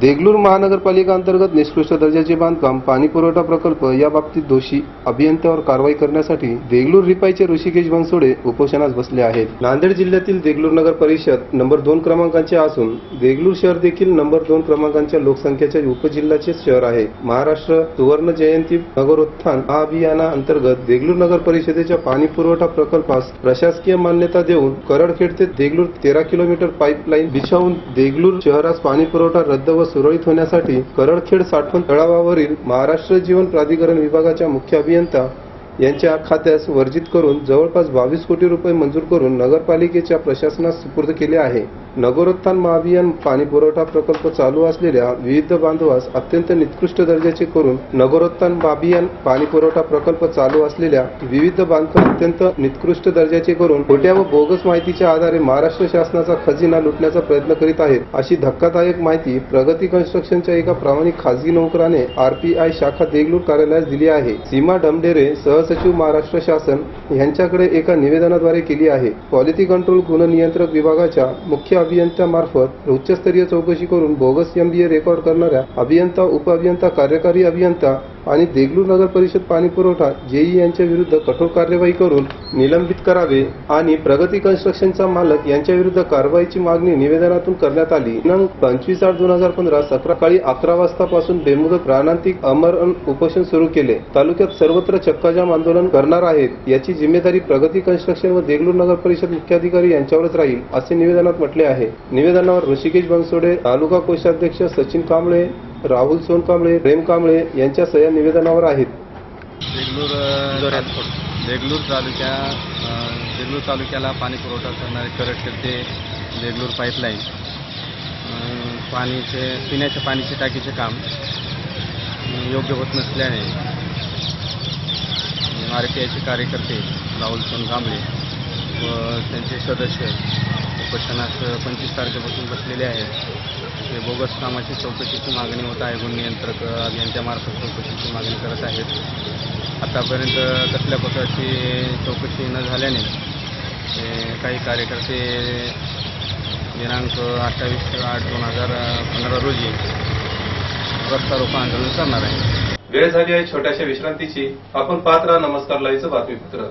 देगलूर महानगरपालिका अंतर्गत निष्कृष्ट दर्जाचे बांधकाम पाणी पुरवठा प्रकल्प या बाबतीत दोषी अभियंत्यावर कारवाई करण्यासाठी देगलूर रिपाईचे ऋषिकेश बनसोडे उपोषणास बसले आहेत. नांदेड जिल्ह्यातील देगलूर नगर परिषद नंबर दोन क्रमांकाचे असून देगलूर शहर देखील नंबर दोन क्रमांकाच्या लोकसंख्येच्या उपजिल्ह्याचे शहर आहे. महाराष्ट्र सुवर्ण जयंती नगरोत्थान महाअभियानाअंतर्गत देगलूर नगर परिषदेच्या पाणी पुरवठा प्रकल्पास प्रशासकीय मान्यता देऊन करडखेड ते देगलूर तेरा किलोमीटर पाईपलाईन बिछावून देगलूर शहरास पाणी पुरवठा रद्द व सुरळीत होण्यासाठी करडखेड साठवण तळावावरील महाराष्ट्र जीवन प्राधिकरण विभागाच्या मुख्य अभियंता यांच्या खात्यास वर्जित करून जवळपास बावीस कोटी रुपये मंजूर करून नगरपालिकेच्या प्रशासनास सुपूर्द केले आहे. नगरोत्थान महाभियान पाणी पुरवठा प्रकल्प चालू असलेल्या विविध बांधवास अत्यंत निकृष्ट दर्जाचे करून नगरोत्थान महाभियान पाणी पुरवठा प्रकल्प चालू असलेल्या विविध बांधकाम अत्यंत निकृष्ट दर्जाचे करून खोट्या व बोगस माहितीच्या आधारे महाराष्ट्र शासनाचा खजिना लुटण्याचा प्रयत्न करीत आहेत अशी धक्कादायक माहिती प्रगती कन्स्ट्रक्शनच्या एका प्रामाणिक खासगी नोकराने आरपीआय शाखा देगलूर कार्यालयास दिली आहे. सीमा डमडेरे सहसचिव महाराष्ट्र शासन यांच्याकडे एका निवेदनाद्वारे केली आहे. क्वालिटी कंट्रोल गुणनियंत्रक विभागाच्या मुख्य अभियंत्यामार्फत उच्चस्तरीय चौकशी करून बोगस एमबीए रेकॉर्ड करणाऱ्या अभियंता उपअभियंता कार्यकारी अभियंता आणि देगलूर नगर परिषद पाणी पुरवठा जेई यांच्या विरुद्ध कठोर कार्यवाही करून निलंबित करावे आणि प्रगती कन्स्ट्रक्शनचा मालक यांच्या विरुद्ध कारवाईची मागणी निवेदनातून करण्यात आली. दिनांक पंचवीस आठ दोन हजार पंधरा सकाळी अकरा वाजतापासून बेमुदत प्राणांतिक अमरण उपोषण सुरू केले. तालुक्यात सर्वत्र चक्काजाम आंदोलन करणार आहेत याची जिम्मेदारी प्रगती कन्स्ट्रक्शन व देगलूर नगर परिषद मुख्याधिकारी यांच्यावरच राहील असे निवेदनात म्हटले आहे. निवेदनावर ऋषिकेश बनसोडे तालुका कोषाध्यक्ष सचिन कांबळे राहुल सोनकांबळे प्रेम कांबळे यांच्या सह्या निवेदनावर आहेत. देगलूर देगलूर तालुक्या देगलूर तालुक्याला पाणी पुरवठा करणारे करटखेड ते देगलूर पाईपलाईन पाणीचे पिण्याच्या पाण्याचे टाकीचे काम योग्य होत नसल्याने आर टी आयचे कार्यकर्ते राहुल सोनकांबळे व त्यांचे सदस्य उपोषणास पंचवीस तारखेपासून बसलेले आहेत. हे बोगस कामाची चौकशीची मागणी होत आहे. गुण नियंत्रक यांच्यामार्फत चौकशीची मागणी करत आहेत. आतापर्यंत कसल्या प्रकारची चौकशी न झाल्याने काही कार्यकर्ते दिनांक अठ्ठावीस आठ दोन हजार पंधरा रोजी रस्ता आंदोलन करणार आहे वेळ झाली आहे छोट्याशा विश्रांतीची. आपण पाहत नमस्कार लाईचं बातमीपत्र.